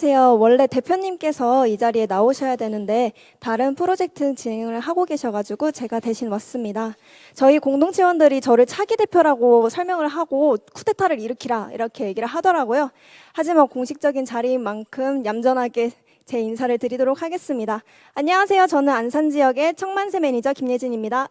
안녕하세요. 원래 대표님께서 이 자리에 나오셔야 되는데 다른 프로젝트 진행을 하고 계셔가지고 제가 대신 왔습니다. 저희 공동체원들이 저를 차기 대표라고 설명을 하고 쿠데타를 일으키라 이렇게 얘기를 하더라고요. 하지만 공식적인 자리인 만큼 얌전하게 제 인사를 드리도록 하겠습니다. 안녕하세요. 저는 안산 지역의 청만세 매니저 김예진입니다.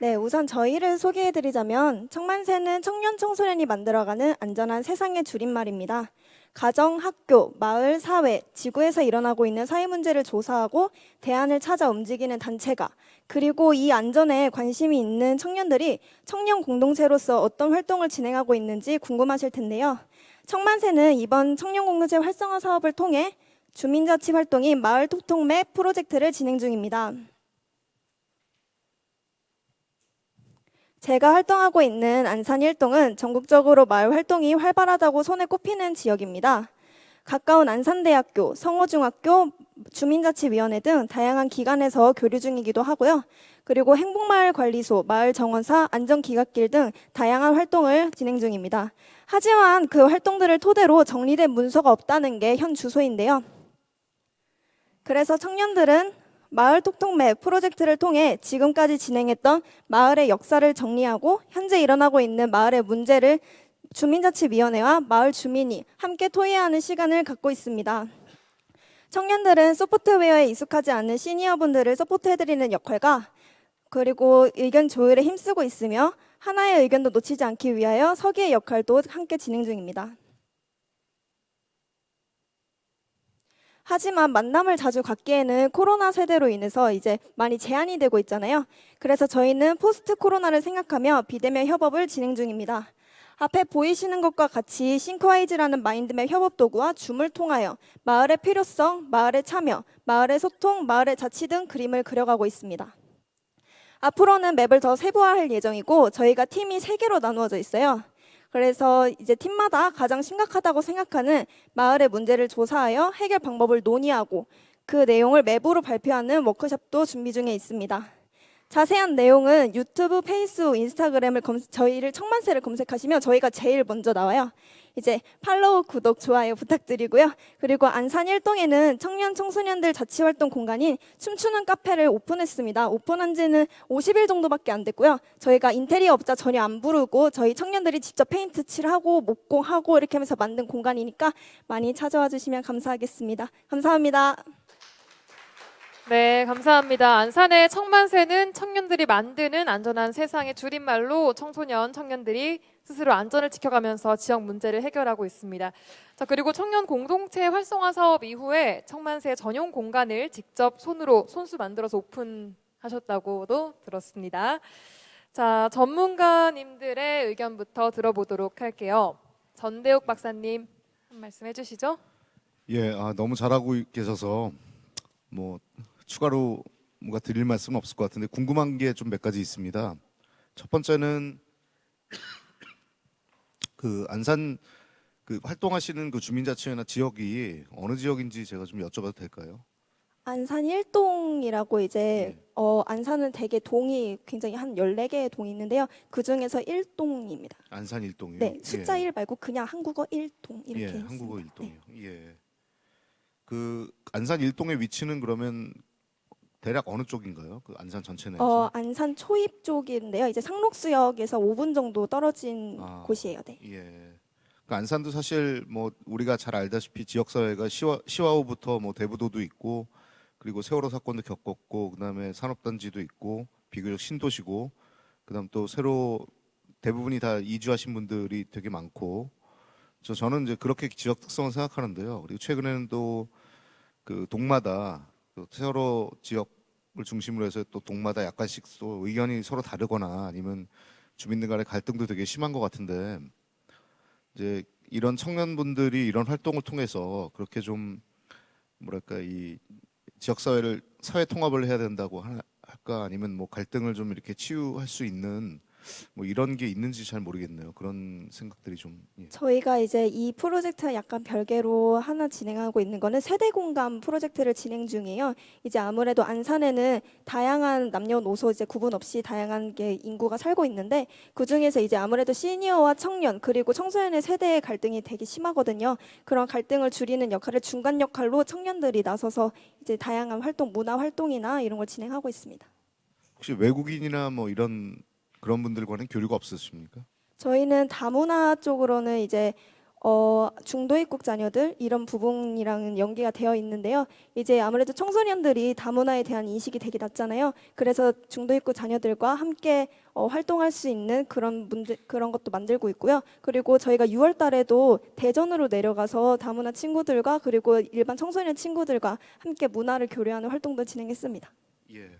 네, 우선 저희를 소개해드리자면 청만세는 청년 청소년이 만들어가는 안전한 세상의 줄임말입니다. 가정, 학교, 마을, 사회, 지구에서 일어나고 있는 사회 문제를 조사하고 대안을 찾아 움직이는 단체가 그리고 이 안전에 관심이 있는 청년들이 청년 공동체로서 어떤 활동을 진행하고 있는지 궁금하실 텐데요. 청만세는 이번 청년 공동체 활성화 사업을 통해 주민자치 활동인 마을 톡톡맵 프로젝트를 진행 중입니다. 제가 활동하고 있는 안산 1동은 전국적으로 마을 활동이 활발하다고 손에 꼽히는 지역입니다. 가까운 안산대학교, 성호중학교, 주민자치위원회 등 다양한 기관에서 교류 중이기도 하고요. 그리고 행복마을관리소, 마을정원사, 안전기각길 등 다양한 활동을 진행 중입니다. 하지만 그 활동들을 토대로 정리된 문서가 없다는 게 현 주소인데요. 그래서 청년들은 마을 톡톡맵 프로젝트를 통해 지금까지 진행했던 마을의 역사를 정리하고 현재 일어나고 있는 마을의 문제를 주민자치위원회와 마을 주민이 함께 토의하는 시간을 갖고 있습니다. 청년들은 소프트웨어에 익숙하지 않은 시니어분들을 서포트해드리는 역할과 그리고 의견 조율에 힘쓰고 있으며 하나의 의견도 놓치지 않기 위하여 서기의 역할도 함께 진행 중입니다. 하지만 만남을 자주 갖기에는 코로나 세대로 인해서 이제 많이 제한이 되고 있잖아요. 그래서 저희는 포스트 코로나를 생각하며 비대면 협업을 진행 중입니다. 앞에 보이시는 것과 같이 싱크와이즈라는 마인드맵 협업 도구와 줌을 통하여 마을의 필요성, 마을의 참여, 마을의 소통, 마을의 자치 등 그림을 그려가고 있습니다. 앞으로는 맵을 더 세부화할 예정이고 저희가 팀이 세 개로 나누어져 있어요. 그래서 이제 팀마다 가장 심각하다고 생각하는 마을의 문제를 조사하여 해결 방법을 논의하고 그 내용을 맵으로 발표하는 워크숍도 준비 중에 있습니다. 자세한 내용은 유튜브, 페이스북, 인스타그램을 검, 저희를 청만세를 검색하시면 저희가 제일 먼저 나와요. 이제 팔로우, 구독, 좋아요 부탁드리고요. 그리고 안산 1동에는 청년 청소년들 자치활동 공간인 춤추는 카페를 오픈했습니다. 오픈한 지는 50일 정도밖에 안 됐고요. 저희가 인테리어 업자 전혀 안 부르고 저희 청년들이 직접 페인트 칠하고 목공하고 이렇게 하면서 만든 공간이니까 많이 찾아와 주시면 감사하겠습니다. 감사합니다. 네, 감사합니다. 안산의 청만세는 청년들이 만드는 안전한 세상의 줄임말로 청소년, 청년들이 스스로 안전을 지켜가면서 지역 문제를 해결하고 있습니다. 자, 그리고 청년 공동체 활성화 사업 이후에 청만세 전용 공간을 직접 손으로 손수 만들어서 오픈하셨다고도 들었습니다. 자, 전문가님들의 의견부터 들어보도록 할게요. 전대욱 박사님 한 말씀 해주시죠. 예, 아, 너무 잘하고 계셔서 뭐 추가로 뭔가 드릴 말씀은 없을 것 같은데 궁금한 게 좀 몇 가지 있습니다. 첫 번째는 그 안산 그 활동하시는 그 주민자치회나 지역이 어느 지역인지 제가 좀 여쭤봐도 될까요? 안산 1동이라고 이제 네. 어, 안산은 되게 동이 굉장히 한 14개의 동이 있는데요. 그 중에서 1동입니다. 안산 일동이요. 네, 숫자 예. 1 말고 그냥 한국어 1동 이렇게 예. 한국어 네. 일동이요. 예. 그 안산 일동의 위치는 그러면 대략 어느 쪽인가요? 그 안산 전체 내에서? 어, 안산 초입 쪽인데요. 이제 상록수역에서 5분 정도 떨어진 아. 곳이에요. 네. 예. 그 안산도 사실 뭐 우리가 잘 알다시피 지역 사회가 시와 시와우부터 뭐 대부도도 있고 그리고 세월호 사건도 겪었고 그다음에 산업단지도 있고 비교적 신도시고 그다음 또 새로 대부분이 다 이주하신 분들이 되게 많고 저 저는 이제 그렇게 지역 특성을 생각하는데요. 그리고 최근에는 또 그 동마다 또 세월호 지역을 중심으로 해서 또 동마다 약간씩 또 의견이 서로 다르거나 아니면 주민들 간의 갈등도 되게 심한 것 같은데 이제 이런 청년분들이 이런 활동을 통해서 그렇게 좀 뭐랄까 이 지역 사회를 사회 통합을 해야 된다고 하- 할까? 아니면 뭐 갈등을 좀 이렇게 치유할 수 있는 뭐 이런 게 있는지 잘 모르겠네요. 그런 생각들이 좀 예. 저희가 이제 이 프로젝트와 약간 별개로 하나 진행하고 있는 거는 세대 공감 프로젝트를 진행 중이에요. 이제 아무래도 안산에는 다양한 남녀노소 이제 구분 없이 다양한 게 인구가 살고 있는데 그 중에서 이제 아무래도 시니어와 청년 그리고 청소년의 세대의 갈등이 되게 심하거든요. 그런 갈등을 줄이는 역할을 중간 역할로 청년들이 나서서 이제 다양한 활동, 문화 활동이나 이런 걸 진행하고 있습니다. 혹시 외국인이나 뭐 이런 그런 분들과는 교류가 없으십니까? 저희는 다문화 쪽으로는 이제 어, 중도 입국 자녀들 이런 부분이랑 연계가 되어 있는데요. 이제 아무래도 청소년들이 다문화에 대한 인식이 되게 낮잖아요. 그래서 중도 입국 자녀들과 함께 어, 활동할 수 있는 그런 문제 그런 것도 만들고 있고요. 그리고 저희가 6월 달에도 대전으로 내려가서 다문화 친구들과 그리고 일반 청소년 친구들과 함께 문화를 교류하는 활동도 진행했습니다. 예.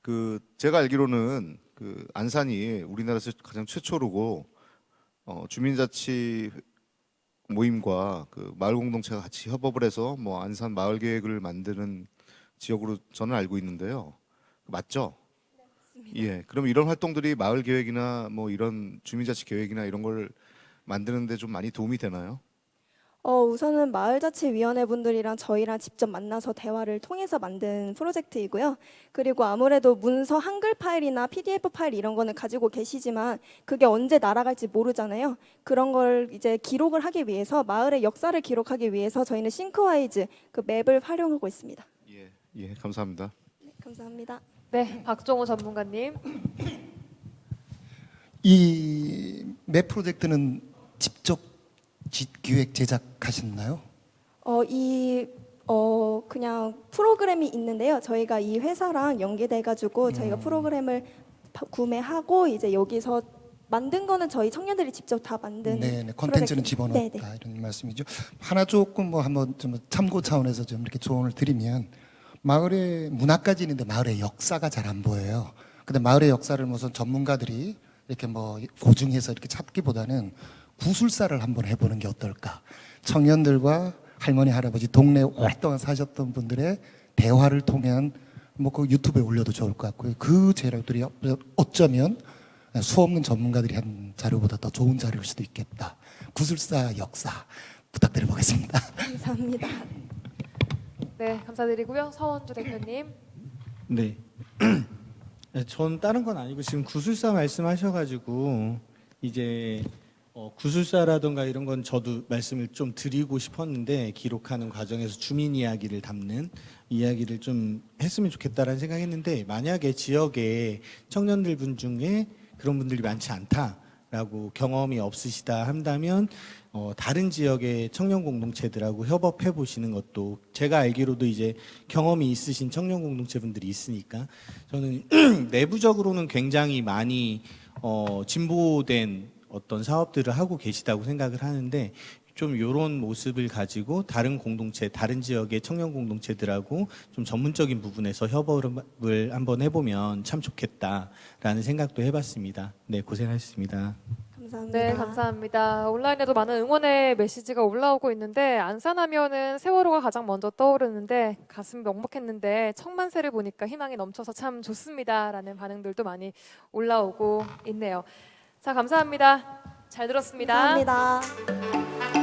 그 제가 알기로는 그 안산이 우리나라에서 가장 최초로고 어, 주민자치 모임과 그 마을 공동체가 같이 협업을 해서 뭐 안산 마을 계획을 만드는 지역으로 저는 알고 있는데요. 맞죠? 예. 그럼 이런 활동들이 마을 계획이나 뭐 이런 주민자치 계획이나 이런 걸 만드는데 좀 많이 도움이 되나요? 어, 우선은 마을자치위원회 분들이랑 저희랑 직접 만나서 대화를 통해서 만든 프로젝트이고요. 그리고 아무래도 문서 한글 파일이나 PDF 파일 이런 거는 가지고 계시지만 그게 언제 날아갈지 모르잖아요. 그런 걸 이제 기록을 하기 위해서 마을의 역사를 기록하기 위해서 저희는 싱크와이즈 그 맵을 활용하고 있습니다. 예. 예. 감사합니다. 네, 감사합니다. 네, 박종호 전문가님. 이 맵 프로젝트는 직접 지- 기획 제작하셨나요? 어, 이 어, 그냥 프로그램이 있는데요. 저희가 이 회사랑 연계돼 가지고 저희가 프로그램을 파- 구매하고 이제 여기서 만든 거는 저희 청년들이 직접 다 만든 네, 네. 컨텐츠는 프로젝트. 집어넣었다 네, 네. 이런 말씀이죠. 하나 조금 뭐 한번 좀 참고 차원에서 좀 이렇게 조언을 드리면 마을의 문화까지 있는데 마을의 역사가 잘 안 보여요. 근데 마을의 역사를 무슨 전문가들이 이렇게 뭐 고증해서 이렇게 찾기보다는 구술사를 한번 해보는 게 어떨까? 청년들과 할머니 할아버지 동네 오랫동안 사셨던 분들의 대화를 통한 뭐 그 유튜브에 올려도 좋을 것 같고요. 그 재료들이 어쩌면 수 없는 전문가들이 한 자료보다 더 좋은 자료일 수도 있겠다. 구술사 역사 부탁드려보겠습니다. 감사합니다. 네, 감사드리고요. 서원주 대표님. 네. 네, 전 다른 건 아니고 지금 구술사 말씀하셔가지고 이제 어, 구술사라던가 이런 건 저도 말씀을 좀 드리고 싶었는데 기록하는 과정에서 주민 이야기를 담는 이야기를 좀 했으면 좋겠다라는 생각했는데 만약에 지역에 청년들 분 중에 그런 분들이 많지 않다 라고 경험이 없으시다 한다면 어, 다른 지역의 청년 공동체들하고 협업해 보시는 것도 제가 알기로도 이제 경험이 있으신 청년 공동체 분들이 있으니까 저는 내부적으로는 굉장히 많이 어, 진보된 어떤 사업들을 하고 계시다고 생각을 하는데 좀 이런 모습을 가지고 다른 공동체, 다른 지역의 청년 공동체들하고 좀 전문적인 부분에서 협업을 한번 해보면 참 좋겠다라는 생각도 해봤습니다. 네, 고생하셨습니다. 감사합니다. 네, 감사합니다. 온라인에도 많은 응원의 메시지가 올라오고 있는데 안산하면은 세월호가 가장 먼저 떠오르는데 가슴 먹먹했는데 청만세를 보니까 희망이 넘쳐서 참 좋습니다라는 반응들도 많이 올라오고 있네요. 자, 감사합니다. 잘 들었습니다. 감사합니다.